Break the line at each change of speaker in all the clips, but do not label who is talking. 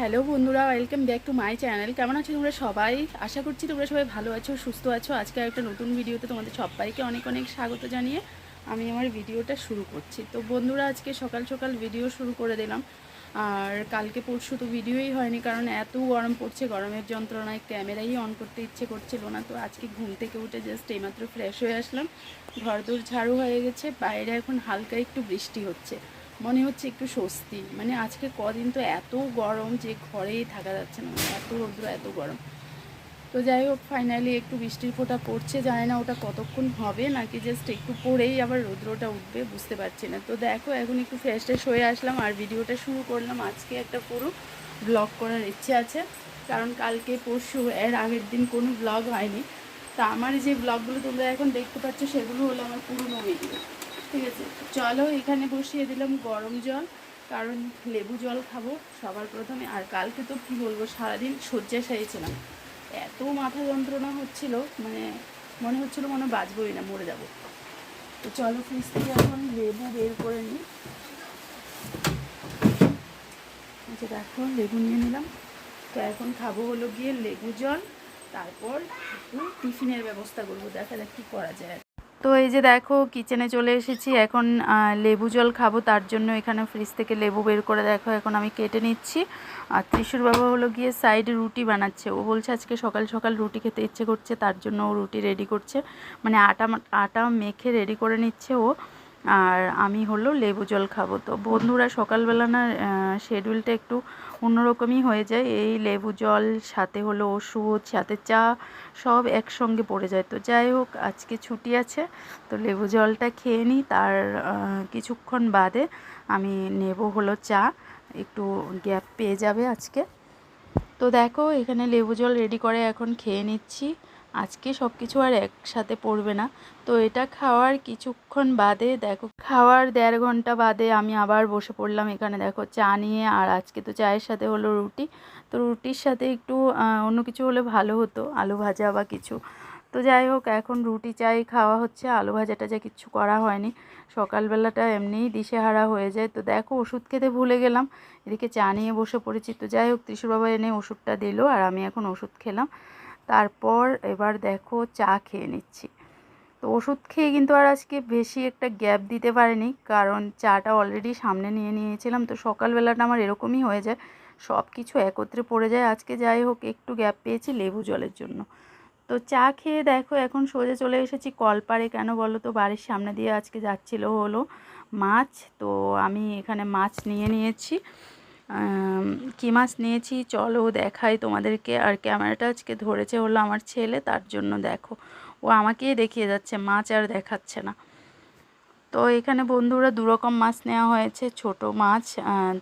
Hello বন্ধুরা, welcome back to my channel. কেমন আছো তোমরা সবাই? আশা করছি তোমরা সবাই ভালো আছো, সুস্থ আছো। আজকে একটা নতুন ভিডিওতে তোমাদের সবাইকে অনেক অনেক স্বাগত জানিয়ে আমি আমার ভিডিওটা শুরু করছি। তো বন্ধুরা, আজকে সকাল সকাল ভিডিও শুরু করে দিলাম। আর কালকে পরশু তো ভিডিওই হয়নি, কারণ এত গরম পড়ছে, গরমের যন্ত্রণায় ক্যামেরাই অন করতে ইচ্ছে করছিল না। তো আজকে ঘুম থেকে উঠে জাস্ট এইমাত্র ফ্রেশ হয়ে আসলাম। ঘর দূর ঝাড়ু হয়ে গেছে, বাইরে এখন হালকা একটু বৃষ্টি হচ্ছে। মনে হচ্ছে একটু স্বস্তি। মানে আজকে কদিন তো এত গরম যে ঘরেই থাকা যাচ্ছে না মানে এত রৌদ্র, এত গরম। তো যাই হোক ফাইনালি একটু বৃষ্টির ফোঁটা পড়ছে, জানি না ওটা কতক্ষণ হবে, নাকি জাস্ট একটু পরেই আবার রৌদ্রটা উঠবে, বুঝতে পারছি না। তো দেখো, এখন একটু ফ্রেশ ট্রেশ হয়ে আসলাম আর ভিডিওটা শুরু করলাম। আজকে একটা পুরো ব্লগ করার ইচ্ছে আছে, কারণ কালকে পরশু, এর আগের দিন কোনো ব্লগ হয়নি। তা আমার যে ব্লগগুলো তোমরা এখন দেখতে পাচ্ছ, সেগুলো হলো আমার পুরনো ভিডিও ঠিক আছে। চলো এখানে বসিয়ে দিলাম গরম জল, কারণ লেবু জল খাব সবার প্রথমে। আর কালকে তো কী বলব, সারাদিন শয্যাশায়ী ছিলাম এত মাথা যন্ত্রণা হচ্ছিল মানে মনে হচ্ছিল মনে বাঁচবই না, মরে যাব। তো চলো ফ্রিজ থেকে এখন লেবু বের করে নিই। আচ্ছা দেখো, লেবু নিয়ে নিলাম। তো এখন খাব হলো গিয়ে লেবু জল, তারপর একটু টিফিনের ব্যবস্থা করব। দেখা যাক কী করা যায়। তো এই যে দেখো কিচেনে চলে এসেছি। এখন লেবু জল খাব, তার জন্য এখানে ফ্রিজ থেকে লেবু বের করে দেখো, এখন আমি কেটে নিচ্ছি। আর ত্রিশুর বাবা হলো গিয়ে সাইডে রুটি বানাচ্ছে। ও বলছে আজকে সকাল সকাল রুটি খেতে ইচ্ছে করছে, তার জন্য ও রুটি রেডি করছে। মানে আটা আটা মেখে রেডি করে নিচ্ছে ও। আর আমি হলো লেবু জল খাব। তো বন্ধুরা, সকালবেলা না শেডিউলটা একটু অন্যরকমই হয়ে যায়। এই লেবু জল, সাথে হলো ওষুধ, সাথে চা, সব একসঙ্গে পড়ে যায়। তো যাই হোক, আজকে ছুটি আছে, তো লেবু জলটা খেয়ে নিই। তার কিছুক্ষণ বাদে আমি নেব হলো চা। একটু গ্যাপ পেয়ে যাবে আজকে। তো দেখো, এখানে লেবু জল রেডি করে এখন খেয়ে নিচ্ছি। আজকে সব কিছু আর একসাথে পড়বে না। তো এটা খাওয়ার কিছুক্ষণ বাদে, দেখো, খাওয়ার দেড় ঘণ্টা বাদে আমি আবার বসে পড়লাম এখানে, দেখো, চা নিয়ে, আর আজকে তো চায়ের সাথে হলো রুটি। তো রুটির সাথে একটু অন্য কিছু হলে ভালো হতো, আলু ভাজা বা কিছু। তো যাই হোক, এখন রুটি, চাই খাওয়া হচ্ছে, আলু ভাজাটা যা কিচ্ছু করা হয়নি। সকালবেলাটা এমনিই দিশেহারা হয়ে যায়। তো দেখো, ওষুধ খেতে ভুলে গেলাম। এদিকে চা নিয়ে বসে পড়েছি। তো যাই হোক, ত্রিশুর বাবা এনে ওষুধটা দিল, আর আমি এখন ওষুধ খেলাম। তারপর এবার দেখো চা খেয়ে নিচ্ছি। তো ওষুধ খেয়ে কিন্তু আর আজকে বেশি একটা গ্যাপ দিতে পারিনি, কারণ চাটা অলরেডি সামনে নিয়ে নিয়েছিলাম। তো সকালবেলাটা আমার এরকমই হয়ে যায় সব কিছু একত্রে পড়ে যায়। আজকে যাই হোক, একটু গ্যাপ পেয়েছি লেবু জলের জন্য। তো চা খেয়ে দেখো এখন সোজা চলে এসেছি কলপাড়ে। কেন বলো তো, বাড়ির সামনে দিয়ে আজকে যাচ্ছিল হলো মাছ। তো আমি এখানে মাছ নিয়ে নিয়েছি। কী মাছ নিয়েছি? চলো দেখাই তোমাদেরকে। আর ক্যামেরাটা আজকে ধরেছে হলো আমার ছেলে তার জন্য দেখো। ও আমাকেই দেখিয়ে যাচ্ছে মাছ আর দেখাচ্ছে না। তো এখানে বন্ধুরা দু রকম মাছ নেওয়া হয়েছে ছোট মাছ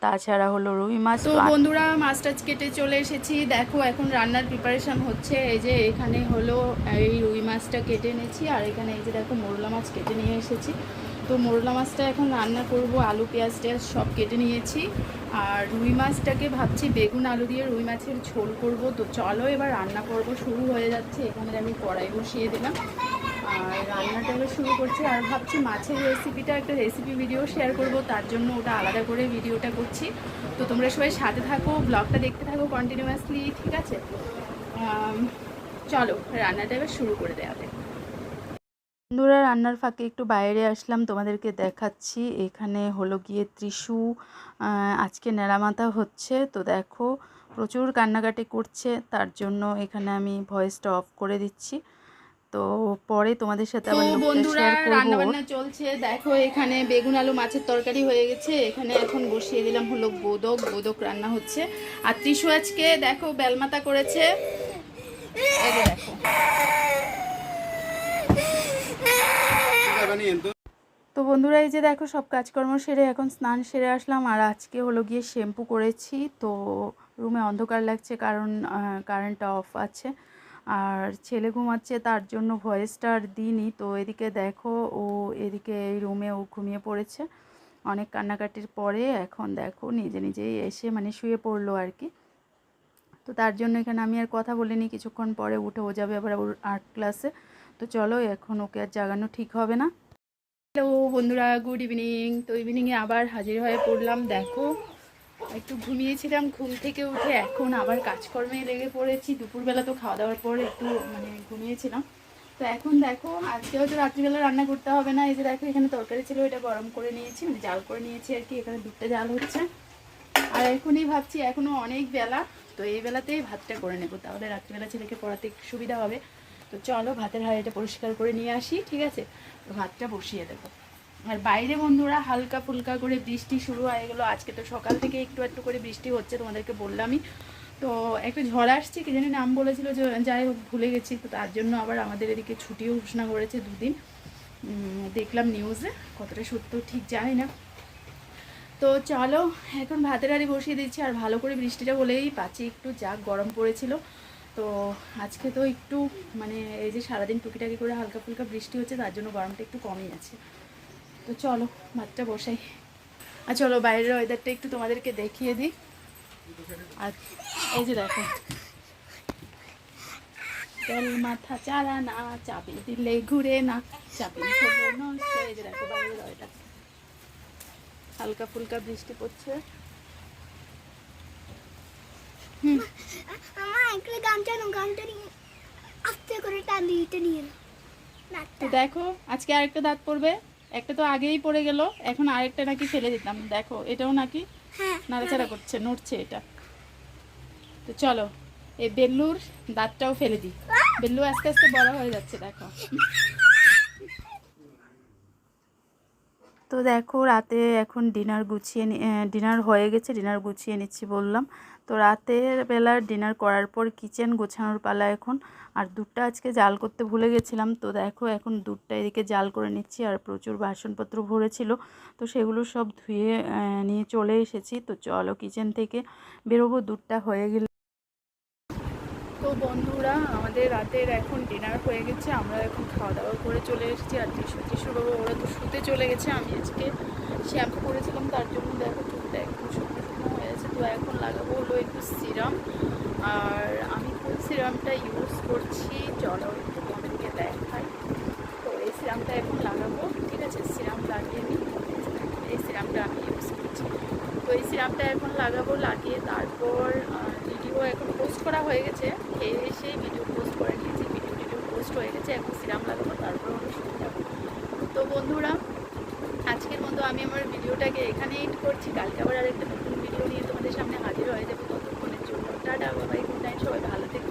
তাছাড়া হলো রুই মাছ তো বন্ধুরা মাছ টাছ কেটে চলে এসেছি। দেখো এখন রান্নার প্রিপারেশন হচ্ছে। এই যে এখানে হলো এই রুই মাছটা কেটে এনেছি। আর এখানে এই যে দেখো মোরলা মাছ কেটে নিয়ে এসেছি। তো মোরলা মাছটা এখন রান্না করব, আলু, পেঁয়াজ টেয়াজ সব কেটে নিয়েছি। আর রুই মাছটাকে ভাবছি বেগুন, আলু দিয়ে রুই মাছের ঝোল করব। তো চলো এবার রান্না করব শুরু হয়ে যাচ্ছে, এখানে আমি কড়াই বসিয়ে দিলাম। আর রান্নাটা এবার শুরু করছি, আর ভাবছি মাছের রেসিপিটা একটা রেসিপি ভিডিও শেয়ার করব, তার জন্য ওটা আলাদা করে ভিডিওটা করছি। তো তোমরা সবাই সাথে থাকো ব্লগটা দেখতে থাকো কন্টিনিউয়াসলি ঠিক আছে? চলো, রান্নাটা এবার শুরু করে দেওয়া বন্ধুরা রান্নার ফাঁকে একটু বাইরে আসলাম তোমাদেরকে দেখাচ্ছি। এখানে হলো গিয়ে ত্রিশু আজকে নেড়ামাথা হচ্ছে। তো দেখো প্রচুর কান্নাকাটি করছে তার জন্য এখানে আমি ভয়েসটা অফ করে দিচ্ছি। তো পরে তোমাদের সাথে আবার
বন্ধুরা রান্না বান্না চলছে। দেখো এখানে বেগুন আলু মাছের তরকারি হয়ে গেছে। এখানে এখন বসিয়ে দিলাম হলো বোদক। বোদক রান্না হচ্ছে। আর ত্রিশু আজকে দেখো বেলমাতা করেছে। দেখো।
তো বন্ধুরা, এই যে দেখো, সব কাজকর্ম সেরে এখন স্নান সেরে আসলাম, আর আজকে হলো গিয়ে শ্যাম্পু করেছি। তো রুমে অন্ধকার লাগছে, কারণ কারেন্টটা অফ আছে। আর ছেলে ঘুমাচ্ছে, তার জন্য ভয়েসটা আর দিইনি। তো এদিকে দেখো, ও এদিকে এই রুমে ও ঘুমিয়ে পড়েছে। অনেক কান্নাকাটির পরে এখন দেখো, নিজে নিজেই এসে মানে শুয়ে পড়ল আর কি। তো তার জন্য এখানে আমি আর কথা বলিনি, কিছুক্ষণ পরে উঠে ও যাবে আবার ওর আর্ট ক্লাসে তো চলো, এখন ওকে আর জাগানো ঠিক হবে না।
হ্যালো বন্ধুরা, গুড ইভিনিং। তো ইভিনিংয়ে আবার হাজির হয়ে পড়লাম, দেখো। একটু ঘুমিয়েছিলাম, ঘুম থেকে উঠে এখন আবার কাজকর্মে লেগে পড়েছি। দুপুরবেলা তো খাওয়া দাওয়ার পর একটু মানে ঘুমিয়েছিলাম। তো এখন দেখো, আজকে হয়তো রাত্রিবেলা রান্না করতে হবে না। এই যে দেখো, এখানে তরকারি ছিল, এটা গরম করে নিয়েছি মানে জাল করে নিয়েছি আর কি, এখানে দুধটা জাল হচ্ছে। আর এখনই ভাবছি, এখনও অনেক বেলা, তো এই বেলাতেই ভাতটা করে নেব। তাহলে রাত্রিবেলা ছেলেকে পড়াতে সুবিধা হবে। তো চলো ভাতের হাঁড়িটা পরিষ্কার করে নিয়ে আসি, ঠিক আছে? ভাতটা বসিয়ে দেবো। আর বাইরে বন্ধুরা হালকা ফুলকা করে বৃষ্টি শুরু হয়ে গেলো। আজকে তো সকাল থেকে একটু একটু করে বৃষ্টি হচ্ছে তোমাদেরকে বললামই। তো একটা ঝড় আসছে, কি জানি নাম বলেছিল যে যাই হোক ভুলে গেছি। তো তার জন্য আবার আমাদের এদিকে ছুটিও ঘোষণা করেছে দুদিন। দেখলাম নিউজে কতটা সত্য ঠিক জানি না। তো চলো, এখন ভাতের হাঁড়ি বসিয়ে দিচ্ছি। আর ভালো করে বৃষ্টিটা বলেই পাচ্ছি একটু, যা গরম পড়েছিল। তো আজকে তো একটু মানে এই যে সারাদিন টুকিটাকি করে হালকা ফুলকা বৃষ্টি হচ্ছে, তার জন্য গরমটা একটু কমই আছে। তো চলো, ভাতটা বসাই। আর চলো, বাইরের ওয়েদারটা একটু তোমাদেরকে দেখিয়ে দিই। আর এই যে দেখো, তেল মাথা চারা না চাবি দিলে ঘুরে না নষ্ট। এই যে দেখো, বাইরের ওয়েদার হালকা ফুলকা বৃষ্টি পড়ছে
আমার আঙ্কেল গান জানো গানটা নিয়ে আস্তে করে টান দিয়ে এটা নিয়ে নাও।
তো
নাকটা
দেখো আজকে আরেকটা দাঁত পড়বে। একটা তো আগেই পড়ে গেল এখন আরেকটা নাকি ফেলে দিতাম। দেখো এটাও নাকি
হ্যাঁ
নাড়াচাড়া করছে নড়ছে এটা। তো চলো এই বেল্লুর দাঁতটাও ফেলে দিই। বেল্লু আস্তে আস্তে বড় হয়ে যাচ্ছে দেখো।
তো দেখো রাতে এখন ডিনার গুছিয়ে ডিনার হয়ে গেছে, ডিনার গুছিয়ে নিচ্ছি বললাম। তো রাতের বেলার ডিনার করার পর কিচেন গোছানোর পালা এখন। আর দুধটা আজকে জাল করতে ভুলে গেছিলাম। তো দেখো এখন দুধটা এদিকে জাল করে নিচ্ছি আর প্রচুর বাসনপত্র ভরেছিল। তো সেগুলো সব ধুয়ে নিয়ে চলে এসেছি। তো চলো কিচেন থেকে বেরোবো, দুধটা হয়ে গেলে
আমাদের রাতের এখন ডিনার হয়ে গেছে, আমরা এখন খাওয়া দাওয়া করে চলে এসেছি। আর টিসু বাবা ওরা তো শুতে চলে গেছে, আমি আজকে শ্যাম্পু করেছিলাম তার জন্য দেখো চুলটা একটু শুকনো শুকনো হয়ে গেছে। তো এখন লাগাবো হলো একটু সিরাম আর আমি কোন সিরামটা ইউজ করছি। চলো একটু তোমাদেরকে দেখাই। তো এই সিরামটা এখন লাগাবো, ঠিক আছে? সিরাম লাগিয়ে নিই এই সিরামটা আমি ইউজ করছি। তো এই সিরামটা এখন লাগাবো, লাগিয়ে তারপর ভিডিও এখন পোস্ট করা হয়ে গেছে। খেয়ে এসে ভিডিও পোস্ট করে নিয়েছি ভিডিও ভিডিও পোস্ট হয়ে গেছে, এখন সিরাম লাগাবো, তারপর শুনে যাব। তো বন্ধুরা, আজকের মতো আমি আমার ভিডিওটাকে এখানে এড করছি। কালকে আবার আরেকটা নতুন ভিডিও নিয়ে তোমাদের সামনে হাজির হয়ে যাব ততক্ষণের জন্য। টাটা বাবাই গুড নাইট সবাই ভালো থেকো।